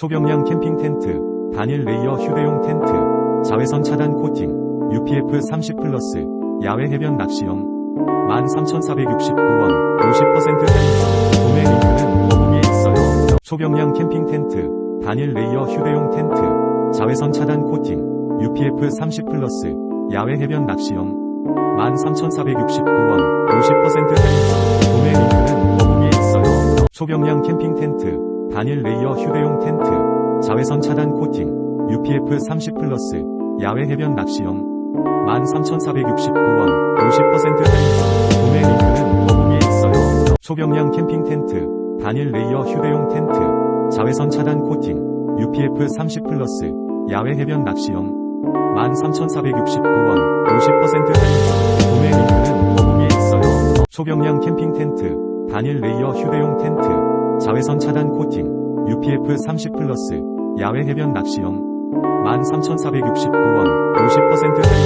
초경량 캠핑 텐트, 단일 레이어 휴대용 텐트, 자외선 차단 코팅, UPF 30 플러스, 야외 해변 낚시용, 13,469원, 50% 할인, 구매 링크는 더보기에 있어요. 초경량 캠핑 텐트, 단일 레이어 휴대용 텐트, 자외선 차단 코팅, UPF 30 플러스, 야외 해변 낚시용, 13,469원, 50% 할인, 구매 링크는 더보기에 있어요. 초경량 캠핑 텐트, 단일 레이어 휴대용 텐트, 자외선 차단 코팅, UPF 30 플러스, 야외 해변 낚시용, 13,469원, 50% 할인, 구매 링크는 더보기에 있어요. 초경량 캠핑 텐트, 단일 레이어 휴대용 텐트, 자외선 차단 코팅, UPF 30 플러스, 야외 해변 낚시용, 13,469원, 50% 할인, 구매 링크는 더보기에 있어요. 초경량 캠핑 텐트, 단일 레이어 휴대용 텐트, 자외선 차단 코팅, UPF 30 플러스, 야외 해변 낚시용, 13,469원, 50% 할인,